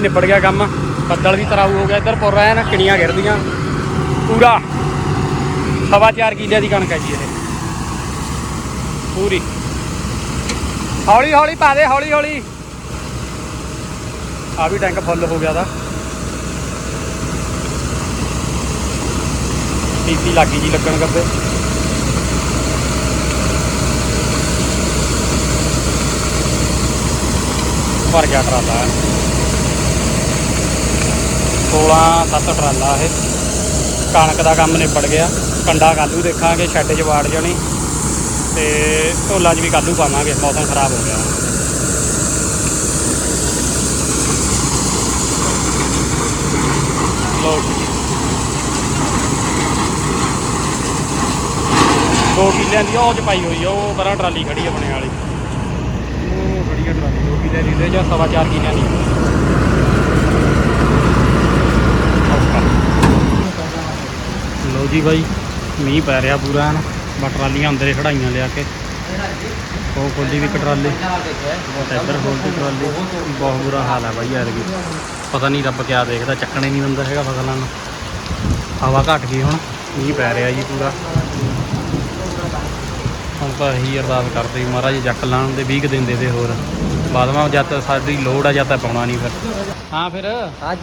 ਨਿਬੜ ਗਿਆ ਕੰਮ, ਬੱਦਲ ਵੀ ਤਰਾਊ ਹੋ ਗਿਆ, ਇੱਧਰ ਪੁਰ ਰਿਹਾ ਨਾ ਕਿਣੀਆਂ ਗਿਰਦੀਆਂ। ਪੂਰਾ ਸਵਾ ਚਾਰ ਕਿੱਲੇ ਦੀ ਕਣਕ ਹੈ ਜੀ ਇਹ। ਪੂਰੀ। ਹੌਲੀ ਹੌਲੀ ਪਾ ਦੇ ਹੌਲੀ ਹੌਲੀ ਆ ਵੀ ਟੈਂਕ ਫੁੱਲ ਹੋ ਗਿਆ ਦਾ। ਟੀਪੀ ਲੱਗੀ ਜੀ ਲੱਗਣ ਕਰਦੇ। ਭਰ ਗਿਆ ਟਰਾਲਾ। 16 7 ਟਰਾਲਾ ਇਹ। ਕਣਕ ਦਾ ਕੰਮ ਨਿਬੜ ਗਿਆ। ਕੰਡਾ ਕਾਲੂ ਦੇਖਾਂਗੇ ਸ਼ੈੱਡ 'ਚ ਵਾੜ ਜਾਣੀ। ਤੇ ਢੋਲਾਂ 'ਚ ਵੀ ਕੱਲੂ ਪਾਵਾਂਗੇ, ਮੌਸਮ ਖਰਾਬ ਹੋ ਗਿਆ। ਲੋ ਦੋ ਕਿੱਲਿਆਂ ਦੀ ਉਹ ਚ ਪਾਈ ਹੋਈ ਆ, ਉਹ ਬੜਾ ਟਰਾਲੀ ਖੜੀ ਆਪਣੇ ਬਣੇ ਵਾਲੀ। ਉਹ ਖੜੀ ਆ ਟਰਾਲੀ, ਦੋ ਕਿੱਲਿਆਂ ਦੀ ਤੇ ਜਾਂ, ਸਵਾ ਚਾਰ ਕਿੱਲਿਆਂ ਦੀ। ਲੋ ਜੀ ਬਾਈ, ਮੀਂਹ ਪੈ ਰਿਹਾ ਪੂਰਾ ਹਨ ਬਾ ਟਰਾਲੀਆਂ ਅੰਦਰੇ ਖੜਾਈਆਂ ਲਿਆ ਕੇ। ਉਹ ਖੋਲੀ ਵੀ ਇੱਕ ਟਰਾਲੀ। ਇੱਧਰ ਖੋਲਦੀ ਟਰਾਲੀ। ਬਹੁਤ ਬੁਰਾ ਹਾਲ ਹੈ ਬਾਈ ਯਾਰ ਪਤਾ ਨਹੀਂ ਰੱਬ ਕਿਆ ਦੇਖਦਾ, ਚੱਕਣੇ ਨਹੀਂ ਦਿੰਦਾ ਹੈਗਾ ਫਸਲਾਂ ਨੂੰ। ਹਵਾ ਘਟ ਗਈ ਹੁਣ, ਮੀਂਹ ਪੈ ਰਿਹਾ ਜੀ ਪੂਰਾ। ਹੁਣ ਤਾਂ ਇਹੀ ਅਰਦਾਸ ਕਰਦੇ ਮਹਾਰਾਜ ਜੱਕ ਲਾਣ ਦੇ 20 ਕੁ ਦਿਨ ਦੇ ਦੇ ਹੋਰ। ਬਾਦਮਾ ਜਦ ਤੱਕ ਸਾਡੀ ਲੋੜ ਆ, ਜਦ ਤਾਂ ਪਾਉਣਾ ਨਹੀਂ ਫਿਰ। ਹਾਂ ਫਿਰ। हाँ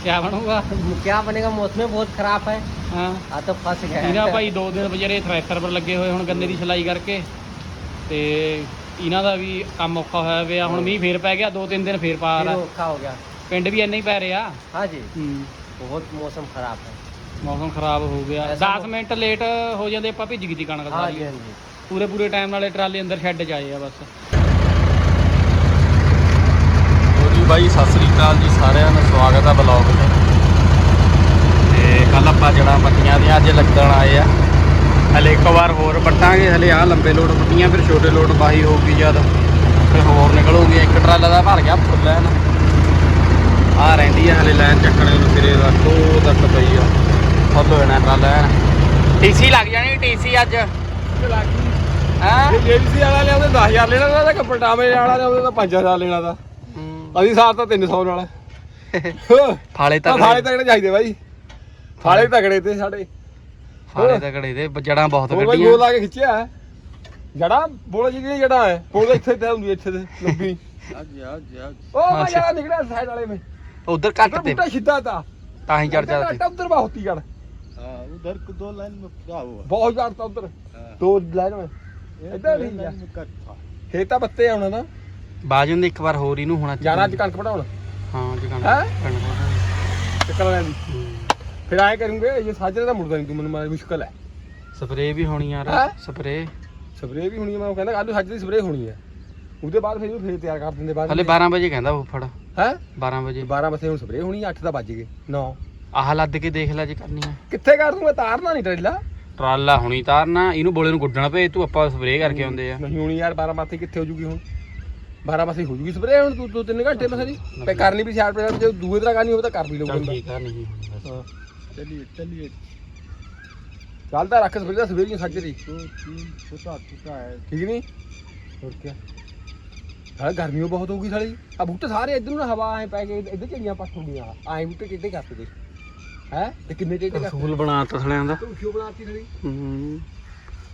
जी ਕਿਆ ਬਣੂਗਾ क्या बनेगा मौसम बहुत खराब है ਹਾਂ हाँ तो फंस गए ਇਹਨਾਂ ਭਾਈ ਦੋ ਦਿਨ ਵਿਚਾਰੇ ਥ੍ਰੈਸ਼ਰ ਪਰ ਲੱਗੇ ਹੋਏ ਹੁਣ ਗੰਨੇ ਦੀ ਸਿਲਾਈ ਕਰਕੇ ਤੇ ਇਹਨਾਂ ਦਾ ਵੀ ਕੰਮ ਔਖਾ ਹੋਇਆ ਪਿਆ ਹੁਣ ਮੀਂਹ ਫੇਰ ਪੈ ਗਿਆ ਦੋ ਤਿੰਨ ਦਿਨ ਫੇਰ ਪਾ फिर ਰਿਹਾ औखा हो गया ਪਿੰਡ ਵੀ ਇੰਨਾ ਹੀ ਪੈ ਰਿਹਾ हाँ जी ਹੂੰ बहुत मौसम खराब है ਮੌਸਮ ਖਰਾਬ ਹੋ ਗਿਆ ਐਸਾ 10 ਮਿੰਟ ਲੇਟ ਹੋ ਜਾਂਦੇ ਆਪਾਂ ਭਿੱਜ ਗਈ ਤੀ ਕਣਕ हाँ ਸਾਰੀ जी हाँ जी ਪੂਰੇ ਪੂਰੇ ਟਾਈਮ ਨਾਲੇ ਟਰਾਲੇ ਅੰਦਰ ਸ਼ੈੱਡ 'ਚ ਆਏ ਆ ਬਸ ਬਾਈ, ਸਤਿ ਸ੍ਰੀ ਅਕਾਲ ਜੀ ਸਾਰਿਆਂ ਦਾ ਸਵਾਗਤ ਆ ਬਲੌਗ 'ਚ। ਤੇ ਕੱਲ ਆਪਾਂ ਜੜਾ ਪੱਟੀਆਂ ਦੀਆਂ ਅੱਜ ਲੱਗਣ ਆਏ ਆ। ਹਲੇ ਇੱਕ ਵਾਰ ਹੋਰ ਪੱਟਾਂਗੇ, ਹਲੇ ਆ ਲੰਬੇ ਲੋਡ ਪੱਟੀਆਂ, ਫਿਰ ਛੋਟੇ ਲੋਡ ਬਾਹੀ ਹੋਊਗੀ ਜਦ। ਫਿਰ ਹੋਰ ਨਿਕਲੂਗੀ, ਇੱਕ ਟਰਾਲਾ ਦਾ ਭਰ ਗਿਆ ਫੁੱਲ ਲੈਣ। ਆ ਰਹਿੰਦੀ ਆ ਹਲੇ ਲਾਈਨ ਚੱਕਣੇ ਨੂੰ ਸਿਰੇ ਦਾ ਟੋ ਤੱਕ ਪਈ ਆ। ਫੁੱਲ ਹੋ ਜਾਣਾ ਟਰਾਲਾ ਐਨ ਟੀਸੀ ਲੱਗ ਜਾਣੀ ਟੀਸੀ ਅੱਜ। ਹਾਂ? ਜੇਬੀਸੀ ਵਾਲਾ ਲਿਆਉਂਦੇ 10000 ਲੈਣਾ ਦਾ ਤਾਂ ਕਪਟਾਵੇ ਵਾਲਾ ਲਿਆਉਂਦੇ ਤਾਂ 5000 ਲੈਣਾ ਦਾ। ਅਸੀਂ ਸਾਰ ਤਾਂ 300 ਨਾਲ। ਫਾਲੇ ਤਾਂ ਫਾਲੇ ਤਕੜੇ ਚਾਹੀਦੇ ਬਾਈ। ਫਾਲੇ ਤਕੜੇ ਤੇ ਸਾਡੇ। ਫਾਲੇ ਤਕੜੇ ਤੇ ਜੜਾਂ ਬਹੁਤ ਗੱਡੀਆਂ ਬੋਲ ਲਾ ਕੇ ਖਿੱਚਿਆ ਜੜਾ ਬੋਲ ਜਿਹੜੀ ਜੜਾ ਹੈ? ਬੋਲ ਇੱਥੇ ਤੇ ਹੁੰਦੀ ਇੱਥੇ ਤੇ ਲੰਬੀ ਅੱਜ ਅੱਜ ਅੱਜ ਉਹ ਮੈਂ ਨਿਕਲਿਆ ਸਾਈਡ ਵਾਲੇ ਮੇ ਉਧਰ ਕੱਟ ਤੇ। ਤਾਂ। ਹੀ ਚੜ ਚੜ ਤੇ ਉਧਰ ਬਹੁਤੀ ਚੜ ਹਾਂ ਉਧਰ ਕੋ ਦੋ ਲਾਈਨ ਮੇ ਪੂਰਾ ਹੋਆ ਬਹੁਤ ਚੜਤਾ ਉਧਰ। ਦੋ ਲਾਈਨ ਮੇ ਇਧਰ ਨਹੀਂ ਜਾ ਹੇਤਾ ਬੱਤੇ ਆਉਣਾ ਨਾ। ਬਾਜਨ ਦੇ ਇੱਕ ਵਾਰ ਹੋਰ ਇਹਨੂੰ ਹੋਣਾ ਜਾਣਾ ਅੱਜ ਕਣਕ ਪੜਾਉਣ ਹਾਂ ਜੀ ਕਣ ਹੈਂ? ਚੱਕਰ ਲੈਣ ਦੀ। ਫਿਰ ਆਏ ਕਰੂੰਗੇ ਇਹ ਸਾਜਰੇ ਦਾ ਮੁੜਦਾ ਨਹੀਂ ਤੂੰ ਮੈਨੂੰ ਮੁਸ਼ਕਲ ਹੈ। ਸਪਰੇ ਵੀ ਹੋਣੀ ਯਾਰ ਹੈਂ? ਸਪਰੇ ਸਪਰੇਅ ਵੀ ਹੋਣੀ ਹੈ ਮੈਂ ਕਹਿੰਦਾ ਕੱਲ ਸਾਜਰੇ ਦੀ ਸਪਰੇਅ ਹੋਣੀ ਹੈ ਉਹਦੇ ਬਾਅਦ ਫਿਰ ਇਹਨੂੰ ਫੇਰ ਤਿਆਰ ਕਰ ਦਿੰਦੇ ਬਾਅਦ ਹਲੇ 12 ਵਜੇ ਕਹਿੰਦਾ ਫੁੱਫੜ ਹੈ? 12 ਵਜੇ। 12 ਵਜੇ ਹੁਣ ਸਪਰੇਅ ਹੋਣੀ 8 ਦਾ ਵੱਜ ਗਏ 9 ਆਹ ਲੱਦ ਕੇ ਦੇਖ ਲੈ ਜੇ ਕਰਨੀ ਆ। ਕਿੱਥੇ ਕਰ ਦੂੰਗਾ? ਤਾਰਨਾ ਨਹੀਂ ਟਰੇਲਾ। ਟਰਾਲਾ ਹੁਣੀ ਤਾਰਨਾ ਇਹਨੂੰ ਬੋਲੇ ਨੂੰ ਗੁੱਡਣਾ ਪਏ ਤੂੰ ਆਪਾਂ ਸਪਰੇ ਕਰਕੇ ਆਉਂਦੇ ਆ। ਨਹੀਂ ਹੋਣੀ ਯਾਰ 12 ਮਾਥੇ ਕਿੱਥੇ ਹੋ ਜੂਗੀ ਹੁਣ? 12 ਵਸੇ ਹੋ ਜੂਗੀ ਸਪਰੇ ਹੁਣ ਤੂੰ ਦੋ ਤਿੰਨ ਘੰਟੇ ਲਾ ਸਾਰੀ ਤੇ ਕਰਨੀ ਵੀ ਸ਼ਾਰਪ ਨਾਲ ਜੇ ਦੂਏ ਤਰ੍ਹਾਂ ਕਰਨੀ ਹੋਵੇ ਤਾਂ ਕਰ ਵੀ ਲਊਗਾ ਚੱਲ ਚੱਲੀਏ ਚੱਲੀਏ। ਚੱਲ ਰੱਖ ਸਪਰੇ ਦਾ ਸਵੇਰ ਨੂੰ ਸੱਜ ਦੀ। ਠੀਕ ਨਹੀਂ ਹੋਰ ਕੀ ਹਾਂ ਗਰਮੀਓ ਬਹੁਤ ਹੋਊਗੀ ਸਾਲੀ। ਆ ਬੂਟੇ ਸਾਰੇ ਇਧਰ ਨੂੰ ਹਵਾ ਐ ਪੈ ਕੇ ਇਧਰ ਚੜੀਆਂ ਪੱਟ ਹੁੰਦੀਆਂ ਐ ਬੂਟੇ ਟੇਡੇ ਕਰਦੇ ਹੈ? ਤੇ ਕਿੰਨੇ ਟੇਡੇ ਕਰਦੇ ਸੂਲ ਬਣਾਤਾ ਥਲਿਆਂ ਦਾ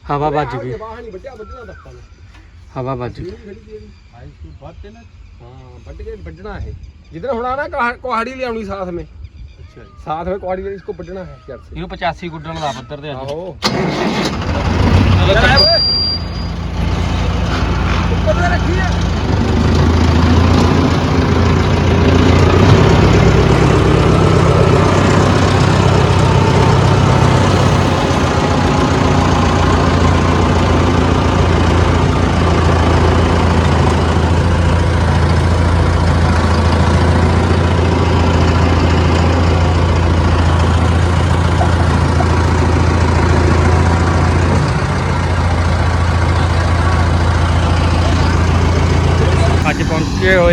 ਹਵਾ ਵੱਜ ਗਈ। ਜਵਾਹ ਨਹੀਂ ਵੱਡਿਆ ਵੱਡਣਾ ਦੱਸਾਂ ਹਵਾ ਵੱਜ ਗਈ आई इसको बात है ना ਹਾਂ ਵੱਢ ਕੇ ਵੱਢਣਾ ਹੈ ਜਿੱਦਣ ਹੁਣ ਆਣਾ ਕੁਹਾੜੀ ਲਿਆਉਣੀ ਸਾਥ में अच्छा साथ में कुहाड़ी इसको ਵੱਢਣਾ ਹੈ ਜੜ से ਇਹਨੂੰ 85 ਗੁੱਡਣ ਦਾ ਪੱਧਰ ਤੇ ਅੱਜ ਆਹੋ ਚਲੋ ਚੱਲ ਚੱਕੋ। ਓਏ ਉੱਪਰ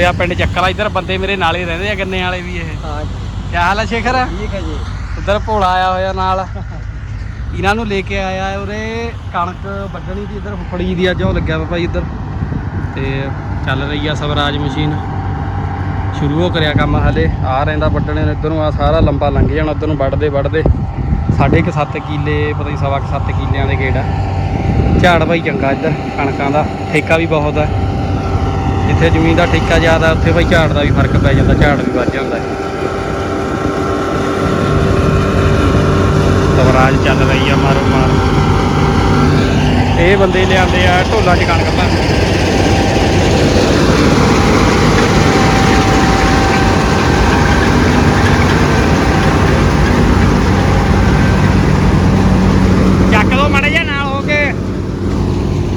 ਆ ਪਿੰਡ ਚੱਕਲਾ ਇੱਧਰ ਬੰਦੇ ਮੇਰੇ ਨਾਲ ਹੀ ਰਹਿੰਦੇ ਆ ਗੰਨੇ ਵਾਲੇ ਵੀ ਇਹ। ਹਾਂ ਕੀ ਹਾਲ ਹੈ ਸ਼ੇਖਰ? ਠੀਕ ਹੈ ਜੀ। ਉਧਰ ਭੋਲਾ ਆਇਆ ਹੋਇਆ ਨਾਲ। ਇਹਨਾਂ ਨੂੰ ਲੈ ਕੇ ਆਇਆ ਉਰੇ ਕਣਕ ਵੱਢਣੀ ਦੀ ਇਧਰ ਫੜੀ ਦੀ ਅੱਜ ਉਹ ਲੱਗਿਆ ਵਾ ਭਾਈ ਇਧਰ। ਤੇ ਚੱਲ ਰਹੀ ਆ ਸਵਰਾਜ ਮਸ਼ੀਨ। ਸ਼ੁਰੂ ਹੋ ਕਰਿਆ ਕੰਮ ਹਲੇ ਆ ਰਹਿੰਦਾ ਵੱਢਣੇ ਨੂੰ ਇਧਰੋਂ ਆ ਸਾਰਾ ਲੰਬਾ ਲੰਘ ਜਾਣਾ ਉਧਰ ਨੂੰ ਵੱਢਦੇ ਵੱਢਦੇ। ਸਾਢੇ ਕਿ 7 ਕਿਲੇ ਪਤਾ ਨਹੀਂ ਸਵਾ ਕਿ 7 ਕਿਲਿਆਂ ਦੇ ਗੇੜ। ਆ ਝਾੜ ਭਾਈ ਚੰਗਾ ਇੱਧਰ ਕਣਕਾਂ ਦਾ ਠੇਕਾ ਵੀ ਬਹੁਤ ਹੈ ਜਿੱਥੇ ਜ਼ਮੀਨ ਦਾ ਠੇਕਾ ਜ਼ਿਆਦਾ ਉੱਥੇ ਭਾਈ ਝਾੜ ਦਾ ਵੀ ਫ਼ਰਕ ਪੈ ਜਾਂਦਾ ਝਾੜ ਵੀ ਵੱਧ ਜਾਂਦਾ ਹੈ। ਸਵਰਾਜ ਚੱਲ ਰਹੀ ਆ ਮਾਰੋ ਮਾਰ ਇਹ ਬੰਦੇ ਲਿਆਂਦੇ ਆ ਢੋਲਾਂ 'ਚ ਕਣਕ ਭਰਨ ਚੱਕ ਲਓ ਮੜੇ ਜਾ ਨਾਲ ਹੋ ਕੇ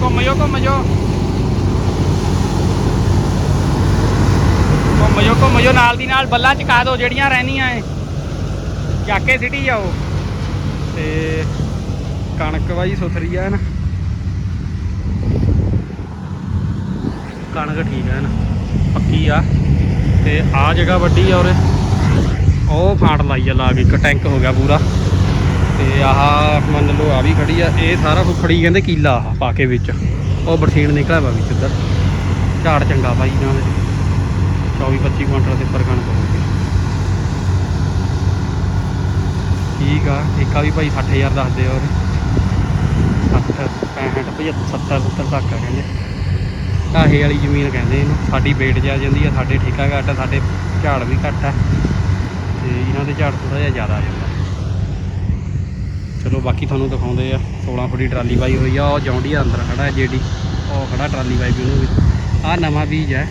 ਘੁੰਮ ਜਾਓ ਘੁੰਮ ਜਾਓ ਘੁੰਮ ਜਾਓ ਘੁੰਮ ਜਾਓ ਨਾਲ ਦੀ ਨਾਲ ਬੱਲਾਂ ਚਕਾ ਦਿਓ ਜਿਹੜੀਆਂ ਰਹਿੰਦੀਆਂ ਏ। ਚੱਕ ਸਿਟੀ ਸਿੱਟੀ ਜਾਓ। ਤੇ ਕਣਕ ਬਾਈ ਸੁਥਰੀ ਆ ਨਾ। ਕਣਕ ਠੀਕ ਆ ਨਾ, ਪੱਕੀ ਆ। ਤੇ ਆ ਜਗ੍ਹਾ ਵੱਡੀ ਆ ਉਰੇ। ਉਹ ਫਾਂਟ ਲਾਈ ਆ ਲਾ ਕੇ, ਇੱਕ ਟੈਂਕ ਹੋ ਗਿਆ ਪੂਰਾ। ਤੇ ਆਹ ਮੰਨ ਲਓ ਆ ਵੀ ਖੜੀ ਆ, ਇਹ ਸਾਰਾ ਫੁੱਫੜੀ ਕਹਿੰਦੇ ਕੀਲਾ ਆਹ ਪਾ ਕੇ ਵਿੱਚ। ਉਹ ਬਰਸੀਨ ਨਿਕਲਿਆ ਵਾ ਵਿੱਚ ਉੱਧਰ ਝਾੜ ਚੰਗਾ ਬਾਈ ਇਹਨਾਂ ਦੇ। 24 25 ਕੁਇੰਟਲ ਦੇ ਉੱਪਰ ਕਣਕ ਹੋਊਗੀ। ਠੀਕ ਆ, ਇੱਕ ਆ ਵੀ ਭਾਈ 60000 ਦੱਸਦੇ ਆ ਉਹਦੇ। 60 65 75 70 70 ਤੱਕ ਆ ਕਹਿੰਦੇ। ਢਾਹੇ ਵਾਲੀ ਜ਼ਮੀਨ ਕਹਿੰਦੇ ਇਹਨੂੰ। ਸਾਡੀ ਵੇਟ ਜਾ ਜਾਂਦੀ ਆ, ਸਾਡੇ ਠੇਕਾ ਘੱਟ ਆ, ਸਾਡੇ ਝਾੜ ਵੀ ਘੱਟ ਆ। ਤੇ ਇਹਨਾਂ ਦੇ ਝਾੜ ਥੋੜਾ ਜਿਹਾ ਜ਼ਿਆਦਾ ਆ ਜਾਂਦਾ। ਚਲੋ ਬਾਕੀ ਤੁਹਾਨੂੰ ਦਿਖਾਉਂਦੇ ਆ। 16 ਫੁੱਟੀ ਟਰਾਲੀ ਬਾਈ ਹੋਈ ਆ, ਉਹ ਜੌਂਡੀ ਅੰਦਰ ਖੜਾ ਹੈ ਜੇਡੀ। ਉਹ ਖੜਾ ਟਰਾਲੀ ਬਾਈ ਵੀ ਉਹਨੂੰ ਵੀ। ਆ ਨਵਾਂ ਬੀਜ ਹੈ।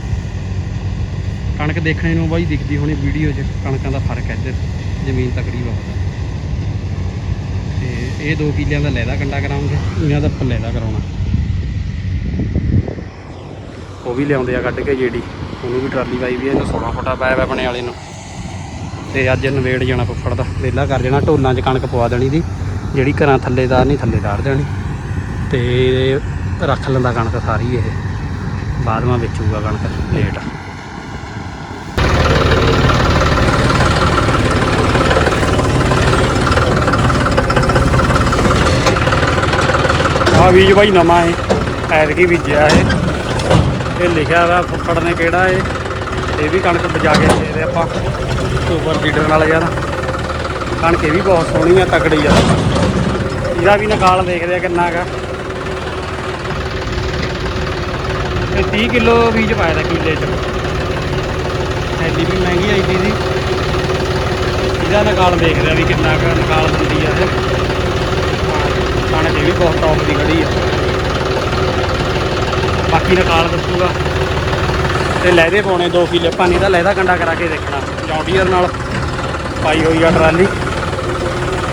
ਕਣਕ ਦੇਖਣੇ ਨੂੰ ਬਾਈ ਦਿਖਦੀ ਹੋਣੀ ਵੀਡੀਓ 'ਚ, ਕਣਕਾਂ ਦਾ ਫ਼ਰਕ ਹੈ ਇੱਧਰ, ਜ਼ਮੀਨ ਤਕੜੀ ਬਹੁਤ। ਹੈ ਤੇ ਇਹ 2 ਕਿੱਲਿਆਂ ਦਾ ਲੈਦਾ ਕੰਡਾ ਕਰਾਉਂਗੇ, ਇਹਨਾਂ ਦਾ ਪੱਲੇ ਦਾ ਕਰਾਉਣਾ। ਉਹ ਵੀ ਲਿਆਉਂਦੇ ਆ ਕੱਢ ਕੇ ਜੇਡੀ, ਉਹਨੂੰ ਵੀ ਟਰਾਲੀ ਪਾਈ ਵੀ ਇਹਨੂੰ 16 ਫੁੱਟਾ ਪਾਇਆ ਵਾ ਬਣੇ ਵਾਲੇ ਨੂੰ। ਤੇ ਅੱਜ ਨਵੇੜ ਜਾਣਾ ਫੁੱਫੜ ਦਾ, ਵਿਹਲਾ ਕਰ ਜਾਣਾ, ਢੋਲਾਂ 'ਚ ਕਣਕ ਪਵਾ ਦੇਣੀ ਦੀ, ਜਿਹੜੀ ਘਰਾਂ ਥੱਲੇਦਾਰ ਨਹੀਂ ਥੱਲੇਦਾਰ ਦੇਣੀ। ਤੇ ਰੱਖ ਲੈਂਦਾ ਕਣਕ ਸਾਰੀ ਇਹ, ਬਾਅਦ ਵਿੱਚ ਵੇਚੂਗਾ ਕਣਕ, ਲੇਟ। ਆ ਬੀਜ ਬਾਈ ਨਵਾਂ ਹੈ ਐਤਕੀ ਬੀਜਿਆ ਇਹ। ਇਹ ਲਿਖਿਆ ਵਾ ਫੁੱਫੜ ਨੇ ਕਿਹੜਾ ਏ ਇਹ ਵੀ ਕਣਕ ਬਜਾ ਕੇ ਦੇ ਦੇ ਆਪਾਂ। ਸੁਪਰ ਫੀਡਰ ਨਾਲ ਯਾਰ। ਕਣਕ ਇਹ ਵੀ ਬਹੁਤ ਸੋਹਣੀ ਆ, ਤਕੜੀ ਆ। ਇਹਦਾ ਵੀ ਨਿਕਾਲ ਦੇਖਦੇ ਆ ਕਿੰਨਾ ਹੈਗਾ ਤੇ 30 ਕਿਲੋ ਬੀਜ ਪਾਇਆ ਦਾ ਕਿੱਲੇ ਚ। ਐਡੀ ਵੀ ਮਹਿੰਗੀ ਆਈ ਦੀ ਸੀ ਇਹਦਾ ਨਿਕਾਲ ਦੇਖਦੇ ਆ ਵੀ ਕਿੰਨਾ ਕੁ ਨਿਕਾਲ ਦਿੰਦੀ ਆ ਇਹ। ਬਹੁਤ ਟੌਪ ਦੀ ਖੜੀ ਆ। ਬਾਕੀ ਨਿਕਾਲ ਦੱਸੂਗਾ। ਤੇ ਲੈਦੇ ਪਾਉਣੇ 2 ਕਿੱਲੇ। ਪਾਣੀ ਦਾ ਲੈਦਾ ਕੰਡਾ ਕਰਾ ਕੇ ਦੇਖਣਾ। ਜੌਂਡੀਅਰ ਨਾਲ ਪਾਈ ਹੋਈ ਆ ਟਰਾਲੀ।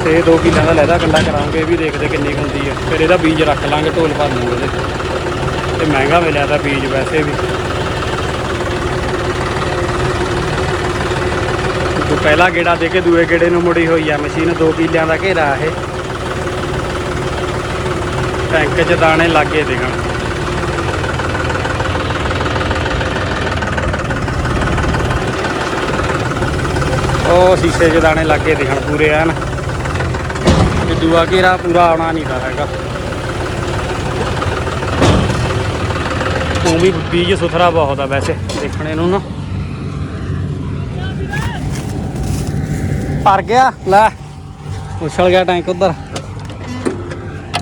ਤੇ 2 ਕਿੱਲਿਆਂ ਦਾ ਲੈਦਾ ਕੰਡਾ ਕਰਾਉਂਗੇ, ਇਹ ਵੀ ਦੇਖਦੇ ਕਿੰਨੀ ਹੁੰਦੀ ਆ। ਫਿਰ ਇਹਦਾ ਬੀਜ ਰੱਖ ਲਾਂਗੇ, ਢੋਲ ਭਰ ਲੂਗੇ ਉਹਦੇ ਤੇ ਮਹਿੰਗਾ ਮਿਲਿਆ ਤਾਂ ਬੀਜ ਵੈਸੇ ਵੀ। ਤੂੰ ਪਹਿਲਾ ਗੇੜਾ ਦੇ ਕੇ ਦੂਏ ਗੇੜੇ ਨੂੰ ਮੁੜੀ ਹੋਈ ਆ। ਮਸ਼ੀਨ 2 ਕਿੱਲਿਆਂ ਦਾ ਘੇਰਾ ਇਹ। ਟੈਂਕ 'ਚ ਦਾਣੇ ਲੱਗੇ ਦਿਖਣ ਉਹ ਸ਼ੀਸ਼ੇ 'ਚ ਦਾਣੇ ਲੱਗੇ ਦਿਖਣ ਪੂਰੇ ਐਨ। ਤੇ ਦੂਆ ਘੇਰਾ ਪੂਰਾ ਆਉਣਾ ਨਹੀਂ ਤਾਂ ਹੈਗਾ। ਉਹ ਵੀ ਬੀਜ ਸੁਥਰਾ ਬਹੁਤ ਆ ਵੈਸੇ, ਦੇਖਣੇ ਨੂੰ ਨਾ। ਭਰ ਗਿਆ, ਲੈ। ਉਛਲ ਗਿਆ ਟੈਂਕ ਉਧਰ।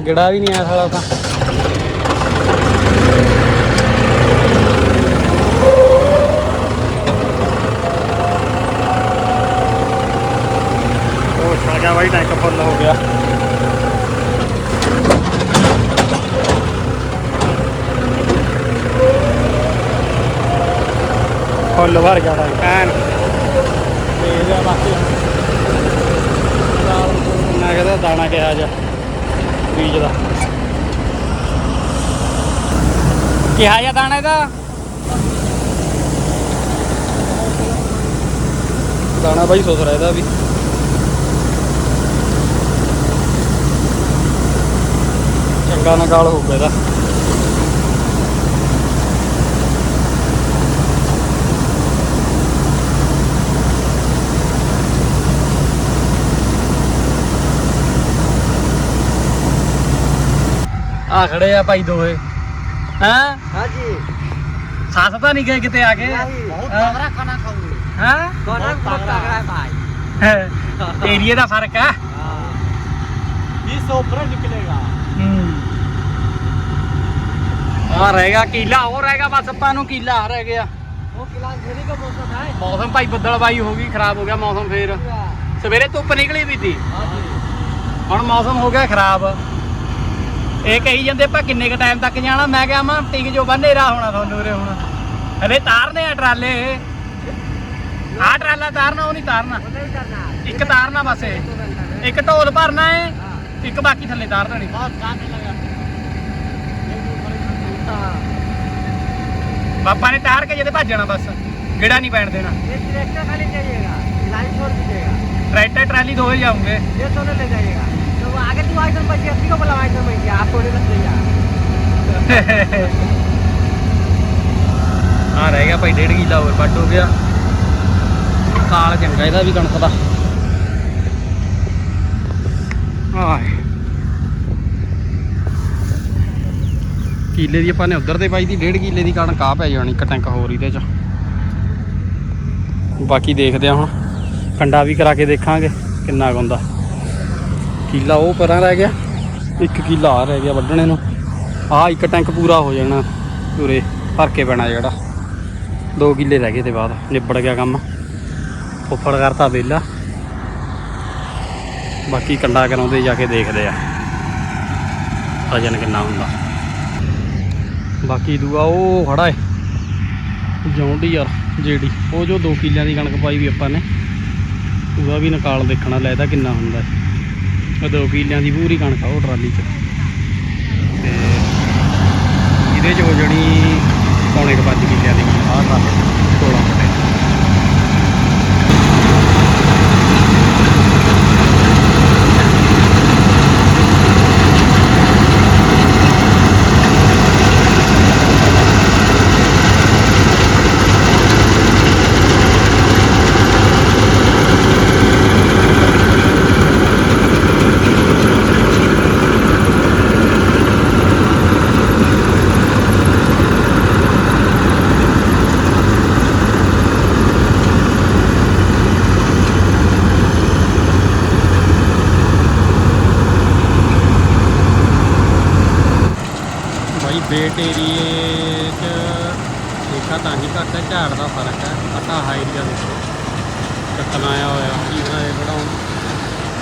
ਗਿੜਾ ਵੀ ਨਹੀਂ ਆਇਆ ਸਾਲਾ ਤਾਂ ਉਹ ਗਿਆ ਬਾਈ ਟੈਂਕ ਫੁੱਲ ਹੋ ਗਿਆ। ਫੁੱਲ ਭਰ ਐਨ ਤੇ ਇਹਦਾ ਬਾਕੀ। ਨਾ ਕਹਿੰਦਾ ਦਾਣਾ ਕਿਹਾ ਜਾ। ਬੀਜ ਦਾ। ਕਿਹਾ ਜਾ ਦਾਣਾ ਇਹਦਾ? ਦਾਣਾ ਬਾਈ ਸੁਥਰਾ ਇਹਦਾ ਵੀ। ਚੰਗਾ ਨਕਾਲ ਹੋਊਗਾ ਇਹਦਾ। ਭਰਾ ਖੜੇ ਆ ਭਾਈ ਦੋਏ ਹਾਂ? ਹਾਂਜੀ। ਸੱਸ ਤਾਂ ਨਹੀਂ ਗਏ ਕਿਤੇ ਆ ਕੇ? ਬਹੁਤ ਤਗੜਾ ਖਾਣਾ ਖਾਉਂਗੇ ਹਾਂ? ਖਾਣਾ ਤਗੜਾ ਹੈ ਭਾਈ। ਏਰੀਏ ਦਾ ਫ਼ਰਕ ਹੈ? ਹਾਂ। 200 ਉੱਪਰ ਨਿਕਲੇਗਾ। ਹੂੰ। ਆ ਰਹੇਗਾ ਕੀਲਾ ਹੋ ਰਹੇਗਾ ਬਸ ਆਪਾਂ ਨੂੰ ਕਿਲਾ ਰਹਿ ਗਿਆ। ਉਹ ਕਿਲਾ ਘੇਰੀ ਦਾ ਮੌਸਮ ਹੈ। ਮੌਸਮ ਭਾਈ ਬੱਦਲਬਾਈ ਹੋ ਗਈ ਖਰਾਬ ਹੋ ਗਿਆ ਮੌਸਮ ਫੇਰ। ਸਵੇਰੇ ਧੁੱਪ ਨਿਕਲੀ ਵੀ ਹੁਣ ਮੌਸਮ ਹੋ ਗਿਆ ਖਰਾਬ। ਇਹ ਕਹੀ ਜਾਂਦੇ ਆਪਾਂ ਕਿੰਨੇ ਕ ਟਾਈਮ ਤੱਕ ਜਾਣਾ ਮੈਂ ਕਿਹਾ ਮੈਂ ਟਿਕ ਜੋ ਬੰਨੇਰਾ ਹੋਣਾ ਤੁਹਾਨੂੰ ਉਰੇ ਹੁਣ ਹਲੇ ਤਾਰਨੇ ਆ ਟਰਾਲੇ ਆਹ ਟਰਾਲਾ ਤਾਰਨਾ ਉਹ ਨਹੀਂ ਤਾਰਨਾ वो नहीं करना है ਇੱਕ ਤਾਰਨਾ ਬਸ ਇਹ दो घंटा में ਇੱਕ ਢੋਲ ਭਰਨਾ ਹੈ हाँ ਇੱਕ ਬਾਕੀ ਥੱਲੇ ਤਾਰ ਦੇਣੀ बहुत काटने लगा हाँ ਬਾਪਾ ਨੇ ਤਾਰ ਕੇ ਜਿਹਦੇ ਭੱਜਣਾ ਬਸ ਗੇੜਾ ਨਹੀਂ ਪੈਣ ਦੇਣਾ ये ट्रैक्टर खाली जाइएगा लाइन छोड़ दीजिएगा ਟਰੈਕਟਰ ਟਰਾਲੀ ਦੋਵੇਂ ਜਾਉਂਗੇ ये दोनों ले जाइएगा तो वो आगे तू आइटम बच गया को बोला ਆ ਰਹਿ ਗਿਆ ਭਾਈ, ਡੇਢ ਕਿੱਲਾ ਹੋਰ ਵੱਢ ਹੋ ਗਿਆ। ਕਾਲ ਚੰਗਾ, ਇਹਦਾ ਵੀ ਕਣਕ ਦਾ। ਆਏ। ਕਿੱਲੇ ਦੀ ਆਪਾਂ ਨੇ ਉਧਰ ਦੇ ਪਾਈ ਦੀ ਡੇਢ ਕਿਲੇ ਦੀ ਕਣਕ ਆ ਪੈ ਜਾਣੀ, ਇੱਕ ਟੈਂਕ ਹੋਰ ਇਹਦੇ ਚ। ਬਾਕੀ ਦੇਖਦੇ ਆ ਹੁਣ, ਕੰਡਾ ਵੀ ਕਰਾ ਕੇ ਦੇਖਾਂਗੇ, ਕਿੰਨਾ ਕੁ ਹੁੰਦਾ। ਕਿੱਲਾ ਉਹ ਪਰਾਂ ਰਹਿ ਗਿਆ, ਇੱਕ ਕਿੱਲਾ ਆ ਰਹਿ ਗਿਆ ਵੱਢਣੇ ਨੂੰ। ਆ ਇੱਕ ਟੈਂਕ ਪੂਰਾ ਹੋ ਜਾਣਾ। ਪੂਰੇ ਭਰ ਕੇ ਪੈਣਾ ਜਿਹੜਾ। ਦੋ ਕਿੱਲੇ ਰਹਿ ਗਏ ਤੇ ਬਾਅਦ, ਨਿਬੜ ਗਿਆ ਕੰਮ। ਫੁੱਫੜ ਕਰਤਾ ਵਿਹਲਾ। ਬਾਕੀ ਕੰਡਾ ਕਰਾਉਂਦੇ ਜਾ ਕੇ ਦੇਖਦੇ ਆ। ਵਜਨ ਕਿੰਨਾ ਹੁੰਦਾ। ਬਾਕੀ ਦੂਆ ਉਹ ਖੜਾ ਏ। ਜੌਂਡੀ ਯਾਰ ਜਿਹੜੀ ਉਹ ਜੋ 2 ਕਿੱਲਿਆਂ ਦੀ ਕਣਕ ਪਾਈ ਵੀ ਆਪਾਂ ਨੇ। ਉਹਦਾ ਵੀ ਨਿਕਾਲ ਦੇਖਣਾ ਲੈਦਾ ਕਿੰਨਾ ਹੁੰਦਾ। ਏ। 2 ਕਿੱਲਿਆਂ ਦੀ ਪੂਰੀ ਕਣਕ ਆ ਉਹ ਟਰਾਲੀ 'ਚ ਤੇ ਇਹਦੇ 'ਚ ਹੋ ਜਣੀ ਪੌਣੇ ਕੁ ਪੰਜ ਕਿੱਲਿਆਂ ਦੀ ਆਹ ਤਾਂ। 16 ਫੁੱਟੇ ਭਾਈ ਬੇਟ ਏਰੀਏ 'ਚ ਦੇਖਾ ਤਾਂ ਹੀ ਘੱਟ ਹੈ, ਝਾੜ ਦਾ ਫ਼ਰਕ ਹੈ। ਆਟਾ ਹਾਈ ਏਰੀਆ ਦੇਖੋ। ਕੱਟਣ ਆਇਆ ਹੋਇਆ, ਕੀ ਬਣਾਏ ਬਣਾਉਣ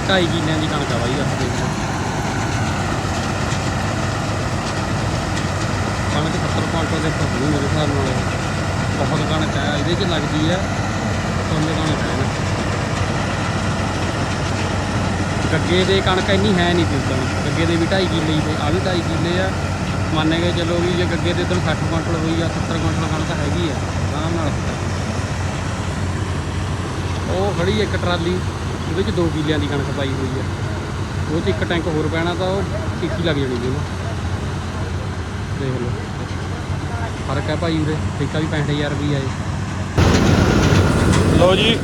ਢਾਈ ਕਿੱਲਿਆਂ ਦੀ ਕਣਕ ਆ ਬਾਈ ਦੱਸ ਦੇਖੋ ਕਣਕ 70 ਕੁਆਂਟਲ ਦੇ ਭੱਜੂ ਮੇਰੇ ਹਿਸਾਬ ਨਾਲ। ਬਹੁਤ ਕਣਕ ਹੈ, ਇਹਦੇ 'ਚ ਲੱਗਦੀ ਹੈ ਸੋਨੇ ਕਣਕ ਹੈ। ਗੱਗੇ ਦੇ ਕਣਕ ਇੰਨੀ ਹੈ ਨਹੀਂ ਤਿੱਦਣ ਗੱਗੇ ਦੇ ਵੀ 2.5 ਕਿੱਲੇ ਹੀ ਤੇ ਆ ਵੀ 2.5 ਕਿੱਲੇ ਆ। ਮੰਨ ਕੇ ਚੱਲੋ ਵੀ ਜੇ ਗੱਗੇ ਦੇ ਦਿਨ 60 ਕੁਇੰਟਲ ਹੋਈ ਆ 70 ਕੁਇੰਟਲ ਕਣਕ ਹੈਗੀ ਆ ਆਰਾਮ ਨਾਲ ਉਹ ਖੜੀ ਇੱਕ ਟਰਾਲੀ ਉਹਦੇ ਚ 2 ਕਿੱਲਿਆਂ ਦੀ ਕਣਕ ਪਾਈ ਹੋਈ ਆ। ਉਹ 'ਚ ਇੱਕ ਟੈਂਕ ਹੋਰ ਪੈਣਾ ਤਾਂ ਉਹ ਟਿੱਕੀ ਲੱਗ ਜਾਣੀ ਜੀ ਉਹਨੂੰ। ਦੇਖ ਲਓ। ਫ਼ਰਕ ਹੈ ਭਾਈ ਉਰੇ ਠੇਕਾ ਵੀ 65000 ਰੁਪਈਆ ਹੈ ਲਓ ਜੀ।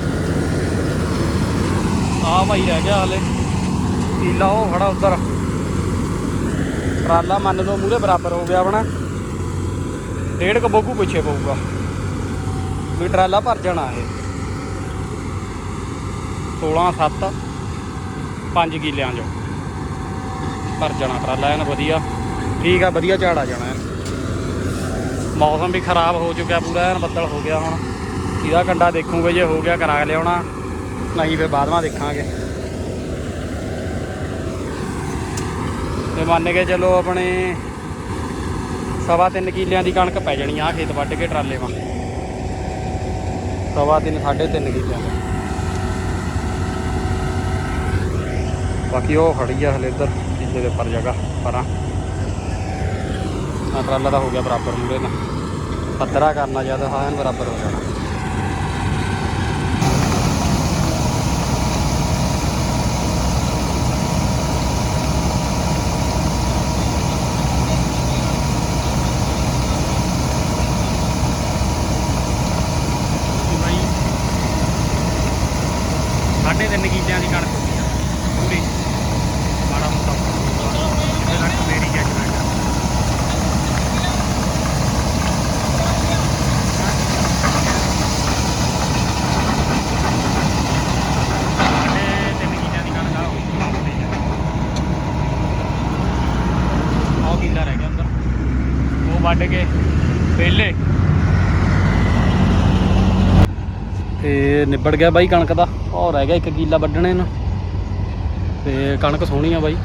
ਆ ਭਾਈ ਰਹਿ ਗਿਆ ਹਲੇ। ਕੀਲਾ ਉਹ ਖੜਾ ਉਧਰ। ਟਰਾਲਾ ਮੰਨ ਲਓ ਮੂਰੇ ਬਰਾਬਰ ਹੋ ਗਿਆ ਆਪਣਾ। ਡੇਢ ਕੁ ਬੋਗੂ ਪਿੱਛੇ ਪਊਗਾ। ਵੀ ਟਰਾਲਾ ਭਰ ਜਾਣਾ ਇਹ। 16 7 5 ਕਿਲਿਆਂ ਚੋਂ। ਭਰ ਜਾਣਾ ਟਰਾਲਾ ਐਨ ਵਧੀਆ। ਠੀਕ ਆ, ਵਧੀਆ ਝਾੜ ਆ ਜਾਣਾ ਐਨ। ਮੌਸਮ ਵੀ ਖਰਾਬ ਹੋ ਚੁੱਕਿਆ ਪੂਰਾ, ਐਨ ਬੱਦਲ ਹੋ ਗਿਆ ਹੁਣ। ਇਹਦਾ ਕੰਡਾ ਦੇਖੂਗੇ ਜੇ ਹੋ ਗਿਆ, ਕਰਾ ਲਿਆਉਣਾ। ਨਹੀਂ ਫਿਰ ਬਾਅਦ ਦੇਖਾਂਗੇ। ਤੇ ਮੰਨ ਕੇ ਚਲੋ ਆਪਣੇ ਸਵਾ ਤਿੰਨ ਕਿੱਲਿਆਂ ਦੀ ਕਣਕ ਪੈ ਜਾਣੀ ਆ ਖੇਤ ਵੱਢ ਕੇ ਟਰਾਲੇ ਵਾਂ ਸਵਾ ਤਿੰਨ, ਸਾਢੇ ਤਿੰਨ ਕਿੱਲਿਆਂ ਦਾ। ਬਾਕੀ ਉਹ ਖੜੀ ਆ ਹਲੇ ਇੱਧਰ ਕਿੱਲੇ ਦੇ ਪਰ ਜਗ੍ਹਾ, ਪਰਾਂ। ਆ ਟਰਾਲਾ ਤਾਂ ਹੋ ਗਿਆ ਬਰਾਬਰ ਮੂਰੇ ਨਾ ਪੱਧਰਾ ਕਰਨਾ ਜ਼ਿਆਦਾ, ਹਾਂ ਬਰਾਬਰ ਹੋ ਜਾਣਾ ਕਿ ਭਾਈ ਸਾਢੇ ਤਿੰਨ ਕਿੱਲਿਆਂ ਦੀ ਕਣਕ ਹੋਈ ਆ ਪੂਰੀ ਮਾੜਾ ਮੋਟਾ ਇਹ ਕਣਕ ਮੇਰੀ ਜੱਜਮੈਂਟ ਵੱਢ ਕੇ ਵਿਹਲੇ। ਤੇ ਨਿਬੜ ਗਿਆ ਬਾਈ ਕਣਕ ਦਾ। ਉਹ ਰਹਿ ਗਿਆ ਇੱਕ ਕਿੱਲਾ ਵੱਢਣੇ ਨੂੰ। ਤੇ ਕਣਕ ਸੋਹਣੀ ਆ ਬਾਈ।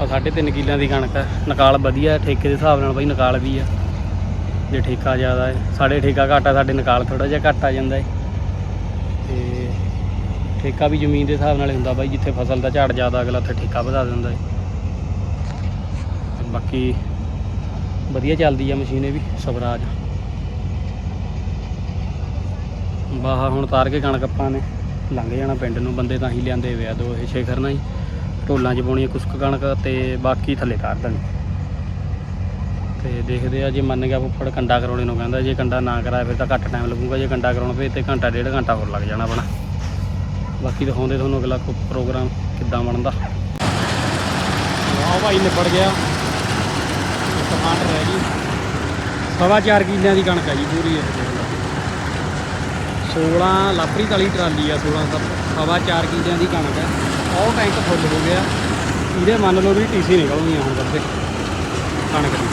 ਆ ਸਾਢੇ ਤਿੰਨ ਕਿੱਲਿਆਂ ਦੀ ਕਣਕ ਹੈ ਨਕਾਲ ਵਧੀਆ ਠੇਕੇ ਦੇ ਹਿਸਾਬ ਨਾਲ ਬਾਈ ਨਕਾਲ ਵੀ ਆ। ਜੇ ਠੇਕਾ ਜ਼ਿਆਦਾ ਹੈ ਸਾਡੇ ਠੇਕਾ ਘੱਟ ਆ, ਸਾਡੇ ਨਕਾਲ ਥੋੜਾ ਜਿਹਾ ਘੱਟ ਆ ਜਾਂਦਾ ਹੈ ਤੇ ਠੇਕਾ ਵੀ ਜ਼ਮੀਨ ਦੇ ਹਿਸਾਬ ਨਾਲ ਹੁੰਦਾ ਬਾਈ। ਜਿੱਥੇ ਫਸਲ ਦਾ ਝਾੜ ਜ਼ਿਆਦਾ, ਅਗਲਾ ਉੱਥੇ ਠੇਕਾ ਵਧਾ ਦਿੰਦਾ ਹੈ ਬਾਕੀ ਵਧੀਆ ਚੱਲਦੀ ਆ ਮਸ਼ੀਨ ਇਹ ਵੀ, ਸਵਰਾਜ। ਬਾਹਾ ਹੁਣ ਤਾਰ ਕੇ ਕਣਕ ਆਪਾਂ ਨੇ ਲੰਘ ਜਾਣਾ ਪਿੰਡ ਨੂੰ, ਬੰਦੇ ਤਾਂ ਹੀ ਲਿਆਂਦੇ ਹੋਏ ਆ ਦੋ, ਇਹ ਸ਼ੇਖਰ ਨਾਲ ਹੀ। ਢੋਲਾਂ 'ਚ ਪਾਉਣੀ ਕੁਸਕ ਕਣਕ ਤੇ ਬਾਕੀ ਥੱਲੇ ਤਾਰ ਦੇਣੀ। ਤੇ ਦੇਖਦੇ ਆ ਜੇ ਮੰਨ ਗਿਆ ਫੁੱਫੜ ਕੰਡਾ ਕਰਾਉਣੇ ਨੂੰ ਕਹਿੰਦਾ, ਜੇ ਕੰਡਾ ਨਾ ਕਰਾਇਆ ਫਿਰ ਤਾਂ ਘੱਟ ਟਾਈਮ ਲੱਗੂਗਾ, ਜੇ ਕੰਡਾ ਕਰਾਉਣ ਪਏ ਤੇ ਘੰਟਾ, ਡੇਢ ਘੰਟਾ ਹੋਰ ਲੱਗ ਜਾਣਾ ਆਪਣਾ। ਬਾਕੀ ਦਿਖਾਉਂਦੇ ਤੁਹਾਨੂੰ ਅਗਲਾ ਕੋ- ਪ੍ਰੋਗਰਾਮ ਕਿੱਦਾਂ ਬਣਦਾ। ਆਹ ਭਾਈ, ਨਿਬੜ ਗਿਆ। ਟਮਾਟਰ ਹੈ ਜੀ ਸਵਾ ਚਾਰ ਕਿੱਲਿਆਂ ਦੀ ਕਣਕ ਹੈ ਜੀ ਪੂਰੀ ਇਹ। ਦੇਖ 16 ਲਾਪਰੀ ਵਾਲੀ ਟਰਾਲੀ ਆ 16 ਸੱਤ। ਸਵਾ ਚਾਰ ਕਿੱਲਿਆਂ ਦੀ ਕਣਕ ਹੈ ਉਹ ਟੈਂਕ ਫੁੱਲ ਹੋ ਗਿਆ। ਇਹਦੇ ਮੰਨ ਲਓ ਵੀ ਟੀਸੀ ਨਿਕਲਣੀਆਂ ਹੁਣ ਕਰਦੇ ਕਣਕ ਦੀ।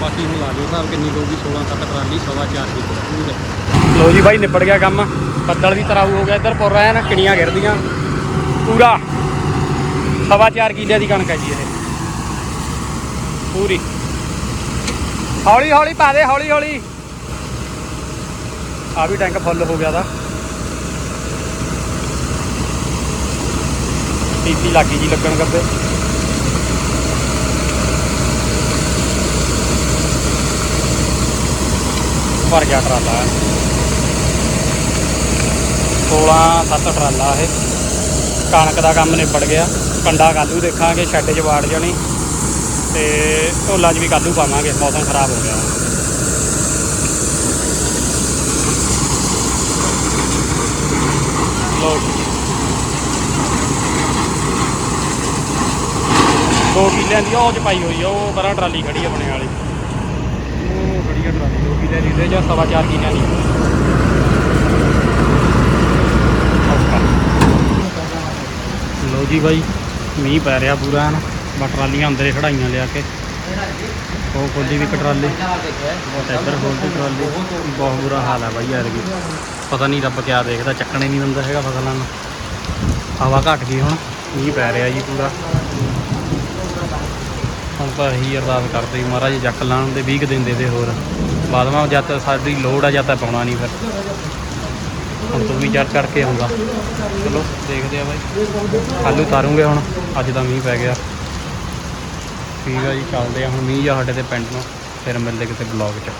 ਬਾਕੀ ਹੁਣ ਲਾ ਦਿਓ ਸਾਹਿਬ ਕਿੰਨੀ ਕਹੂਗੀ 16 ਸੱਤ ਟਰਾਲੀ, ਸਵਾ ਚਾਰ ਕਿੱਲੇ। ਪੂਰੇ ਲੋ ਜੀ ਭਾਈ ਨਿਬੜ ਗਿਆ ਕੰਮ। ਬੱਦਲ ਵੀ ਤਰਾਊ ਹੋ ਗਿਆ ਇੱਧਰ, ਪੁਰ ਰਿਹਾ ਨਾ ਕਿਣੀਆਂ ਗਿਰਦੀਆਂ। ਪੂਰਾ। ਸਵਾ ਚਾਰ ਕਿੱਲਿਆਂ ਦੀ ਕਣਕ ਹੈ ਜੀ ਇਹ। ਪੂਰੀ। ਹੌਲੀ ਹੌਲੀ ਪਾ ਦੇ, ਹੌਲੀ ਹੌਲੀ। ਆ ਵੀ ਟੈਂਕ ਫੁੱਲ ਹੋ ਗਿਆ ਦਾ। ਟੀਪੀ ਲੱਗੀ ਜੀ ਲੱਗਣ ਗੱਬੇ ਭਰ ਗਿਆ ਟਰਾਲਾ। 16 7 ਟਰਾਲਾ ਇਹ। ਕਣਕ ਦਾ ਕੰਮ ਨਿਬੜ ਗਿਆ। ਕੰਡਾ ਕਾਲੂ ਦੇਖਾਂਗੇ ਸ਼ੈੱਡ 'ਚ ਵਾੜ ਜਾਣੀ। ਤੇ ਢੋਲਾਂ 'ਚ ਵੀ ਕੱਲੂ ਪਾਵਾਂਗੇ, ਮੌਸਮ ਖਰਾਬ ਹੋ ਗਿਆ। ਲੋ ਦੋ ਕਿੱਲਿਆਂ ਦੀ ਉਹ ਚ ਪਾਈ ਹੋਈ ਆ, ਉਹ ਪਰਾਂ ਟਰਾਲੀ ਖੜੀ ਆਪਣੇ ਬਣੇ ਵਾਲੀ। ਉਹ ਖੜੀ ਆ ਟਰਾਲੀ, ਦੋ ਕਿੱਲਿਆਂ ਦੀ ਤੇ ਜਾਂ ਸਵਾ ਚਾਰ ਕਿੱਲਿਆਂ ਦੀ। ਲੋ ਜੀ ਬਾਈ, ਮੀਂਹ ਪੈ ਰਿਹਾ ਪੂਰਾ ਹਨ। ਬਾ ਟਰਾਲੀਆਂ ਅੰਦਰੇ ਖੜਾਈਆਂ ਲਿਆ ਕੇ। ਉਹ ਖੋਲੀ ਵੀ ਕਟਰਾਲੀ ਟਰਾਲੀ। ਇੱਧਰ ਖੋਲਦੀ ਟਰਾਲੀ। ਬਹੁਤ ਬੁਰਾ ਹਾਲ ਹੈ ਬਾਈ ਯਾਰ ਕੀ। ਪਤਾ ਨਹੀਂ ਰੱਬ ਕਿਆ ਦੇਖਦਾ, ਚੱਕਣੇ ਨਹੀਂ ਦਿੰਦਾ ਹੈਗਾ ਫਸਲਾਂ ਨੂੰ। ਹਵਾ ਘਟ ਗਈ ਹੁਣ, ਮੀਂਹ ਪੈ ਰਿਹਾ ਜੀ ਪੂਰਾ। ਹੁਣ ਤਾਂ ਇਹੀ ਅਰਦਾਸ ਕਰਦੇ ਮਹਾਰਾਜ ਜੱਕ ਲਾਣ ਦੇ 20 ਕੁ ਦਿਨ ਦੇ ਦੇ ਹੋਰ। ਬਾਦਮਾ ਜਦ ਤੱਕ ਸਾਡੀ ਲੋੜ ਆ, ਜਦ ਤੱਕ ਪਾਉਣਾ ਨਹੀਂ ਫਿਰ। ਹੁਣ ਤੂੰ ਵੀ ਚੜ ਚੜ ਕੇ ਆਉਂਦਾ। ਚਲੋ, ਦੇਖਦੇ ਆ ਬਾਈ। ਆਲੂ ਤਾਰੂਗੇ ਹੁਣ, ਅੱਜ ਤਾਂ ਮੀਂਹ ਪੈ ਗਿਆ। ਠੀਕ ਆ ਜੀ ਚੱਲਦੇ ਆ ਹੁਣ ਮੀਂਹ ਜਾ ਸਾਡੇ ਤੇ ਪਿੰਡ ਨੂੰ ਫਿਰ ਮਿਲਦੇ ਕਿਸੇ ਬਲੌਗ 'ਚ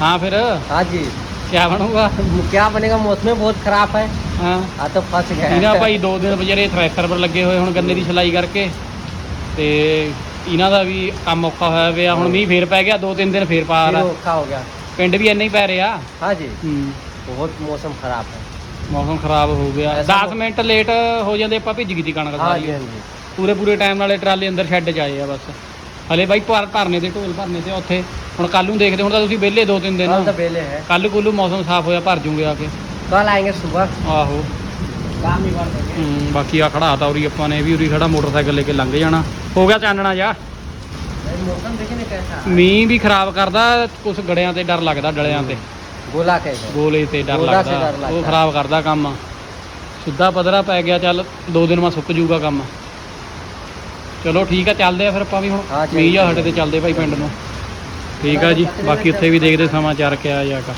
ਹਾਂ ਫਿਰ हाँ जी ਕੀ ਬਣੂਗਾ क्या बनेगा मौसम बहुत खराब है ਹਾਂ हाँ तो फंस गए ਇਹਨਾਂ ਭਾਈ ਦੋ ਦਿਨ ਵਿਚਾਰੇ ਥ੍ਰੈਸ਼ਰ ਪਰ ਲੱਗੇ ਹੋਏ ਹੁਣ ਗੰਨੇ ਦੀ ਸਿਲਾਈ ਕਰਕੇ ਤੇ ਇਹਨਾਂ ਦਾ ਵੀ ਕੰਮ ਔਖਾ ਹੋਇਆ ਪਿਆ ਹੁਣ ਮੀਂਹ ਫੇਰ ਪੈ ਗਿਆ ਦੋ ਤਿੰਨ ਦਿਨ ਫੇਰ ਪਾ फिर ਰਿਹਾ औखा हो गया ਪਿੰਡ ਵੀ ਇੰਨਾ ਹੀ ਪੈ ਰਿਹਾ हाँ जी ਹੂੰ बहुत मौसम खराब है ਮੌਸਮ ਖਰਾਬ ਹੋ ਗਿਆ। 10 ਮਿੰਟ ਲੇਟ ਹੋ ਜਾਂਦੇ ਆਪਾਂ ਭਿੱਜ ਗਈ ਸੀ ਕਣਕ ਸਾਰੀ। ਪੂਰੇ ਪੂਰੇ ਟਾਈਮ ਨਾਲੇ ਟਰਾਲੇ ਅੰਦਰ ਸ਼ੈੱਡ 'ਚ ਆਏ ਆ ਬਸ। ਹਲੇ ਬਾਈ ਭਾਰ ਭਰਨੇ ਦੇ ਢੋਲ ਭਰਨੇ ਤੇ ਉੱਥੇ। ਹੁਣ ਕੱਲ ਨੂੰ ਦੇਖਦੇ ਹੁਣ ਤਾਂ ਤੁਸੀਂ ਵਿਹਲੇ ਦੋ ਤਿੰਨ ਦਿਨ ਕੱਲ ਤਾਂ ਵਿਹਲੇ ਹੈ। ਕੱਲ ਕੁੱਲੂ ਮੌਸਮ ਸਾਫ਼ ਹੋਇਆ ਭਰ ਜੂਗੇ ਆ ਕੇ। ਕੱਲ ਆਏਗੇ ਸਵੇਰ। ਆਹੋ। ਕੰਮ ਹੀ ਬੰਦ ਬਾਕੀ ਆ ਖੜਾ ਤਾ ਉਰੀ ਆਪਾਂ ਨੇ ਵੀ ਉਰੀ ਖੜਾ ਮੋਟਰਸਾਈਕਲ ਲੈ ਕੇ ਲੰਘ ਜਾਣਾ। ਹੋ ਗਿਆ ਚਾਨਣਾ ਜਾ। ਮੌਸਮ ਦੇਖਨੇ ਕੈਸਾ ਮੀਂਹ ਵੀ ਖਰਾਬ ਕਰਦਾ ਕੁਝ ਗੜਿਆਂ ਤੇ ਡਰ ਲੱਗਦਾ ਡਲਿਆਂ ਤੇ। ਗੋਲੇ ਤੇ ਡਰ ਲੱਗਦਾ। ਉਹ ਖਰਾਬ ਕਰਦਾ ਕੰਮ। ਸਿੱਧਾ ਪਦਰਾ ਪੈ ਗਿਆ ਚੱਲ ਦੋ ਦਿਨ ਮਾ ਸੁੱਕ ਜੂਗਾ ਕੰਮ। ਚਲੋ ਠੀਕ ਆ ਚੱਲਦੇ ਆ ਫਿਰ ਆਪਾਂ ਵੀ ਹੁਣ। ਚੱਲਦੇ ਮੀਂਹ ਆ। ਹਟੇ ਤੇ ਚੱਲਦੇ ਭਾਈ ਪਿੰਡ ਨੂੰ। ਠੀਕ ਆ ਜੀ ਬਾਕੀ ਉੱਥੇ ਵੀ ਦੇਖਦੇ ਸਮਾਚਾਰ ਕਿਆ ਆ ਜਾਗਾ